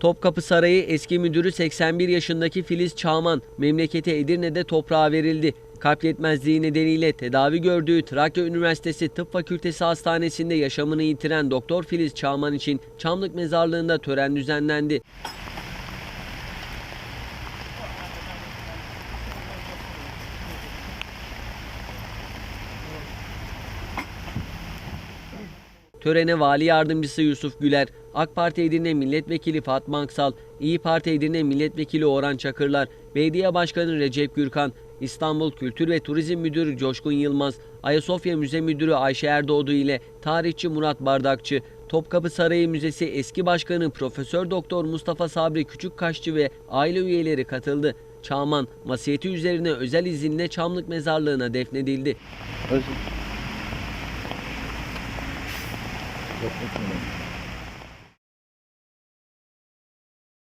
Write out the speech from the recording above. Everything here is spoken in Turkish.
Topkapı Sarayı eski müdürü 81 yaşındaki Filiz Çağman memleketi Edirne'de toprağa verildi. Kalp yetmezliği nedeniyle tedavi gördüğü Trakya Üniversitesi Tıp Fakültesi Hastanesi'nde yaşamını yitiren Doktor Filiz Çağman için Çamlık Mezarlığı'nda tören düzenlendi. Törene Vali Yardımcısı Yusuf Güler, AK Parti Edirne Milletvekili Fatma Aksal, İyi Parti Edirne Milletvekili Orhan Çakırlar, Belediye Başkanı Recep Gürkan, İstanbul Kültür ve Turizm Müdürü Coşkun Yılmaz, Ayasofya Müze Müdürü Ayşe Erdoğdu ile tarihçi Murat Bardakçı, Topkapı Sarayı Müzesi eski başkanı Profesör Doktor Mustafa Sabri Küçükkaşçı ve aile üyeleri katıldı. Çağman, masiyeti üzerine özel izinle Çamlık Mezarlığı'na defnedildi. Özür. Gracias.